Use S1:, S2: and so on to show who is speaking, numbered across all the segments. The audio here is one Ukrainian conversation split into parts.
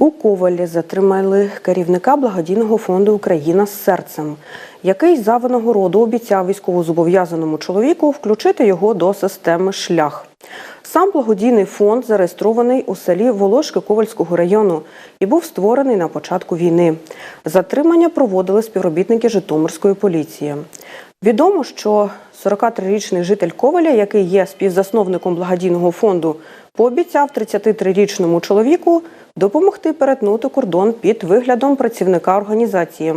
S1: У Ковалі затримали керівника благодійного фонду Україна з серцем, який за винагороду обіцяв військовозобов'язаному чоловіку включити його до системи шлях. Сам благодійний фонд зареєстрований у селі Волошки Ковальського району і був створений на початку війни. Затримання проводили співробітники Житомирської поліції. Відомо, що 43-річний житель Коваля, який є співзасновником благодійного фонду, пообіцяв 33-річному чоловіку допомогти перетнути кордон під виглядом працівника організації.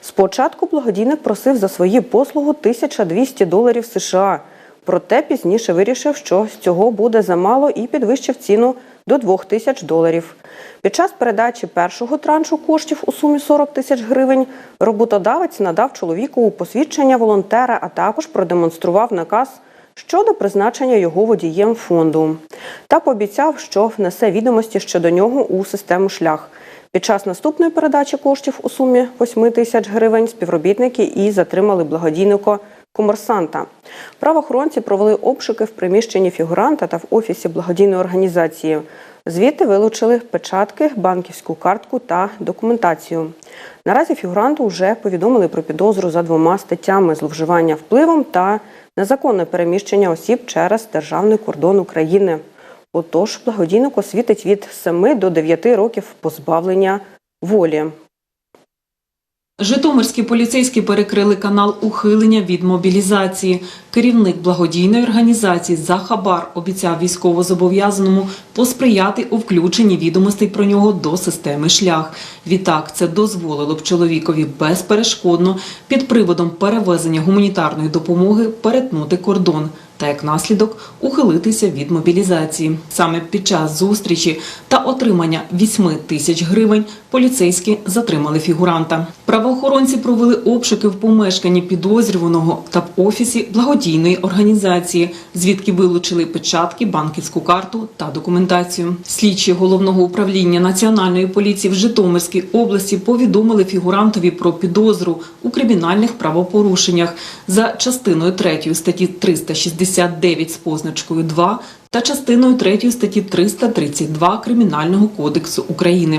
S1: Спочатку благодійник просив за свої послуги 1200 доларів США, проте пізніше вирішив, що з цього буде замало і підвищив ціну до 2000 доларів. Під час передачі першого траншу коштів у сумі 40 тисяч гривень роботодавець надав чоловіку посвідчення волонтера, а також продемонстрував наказ щодо призначення його водієм фонду та пообіцяв, що внесе відомості щодо нього у систему шлях. Під час наступної передачі коштів у сумі 8 тисяч гривень співробітники і затримали благодійника комерсанта. Правоохоронці провели обшуки в приміщенні фігуранта та в офісі благодійної організації. Звідти вилучили печатки, банківську картку та документацію. Наразі фігуранту вже повідомили про підозру за двома статтями зловживання впливом та незаконне переміщення осіб через державний кордон України. Отож, благодійнику світить від 7 до 9 років позбавлення волі.
S2: Житомирські поліцейські перекрили канал ухилення від мобілізації. Керівник благодійної організації за хабар обіцяв військовозобов'язаному посприяти у включенні відомостей про нього до системи шлях. Відтак це дозволило б чоловікові безперешкодно під приводом перевезення гуманітарної допомоги перетнути кордон та як наслідок ухилитися від мобілізації. Саме під час зустрічі та отримання 8 тисяч гривень поліцейські затримали фігуранта. Правоохоронці провели обшуки в помешканні підозрюваного та в офісі благодійної організації, звідки вилучили печатки, банківську карту та документацію. Слідчі головного управління національної поліції в Житомирській області повідомили фігурантові про підозру у кримінальних правопорушеннях за частиною 3 статті 369 з позначкою 2 та частиною 3 статті 332 Кримінального кодексу України.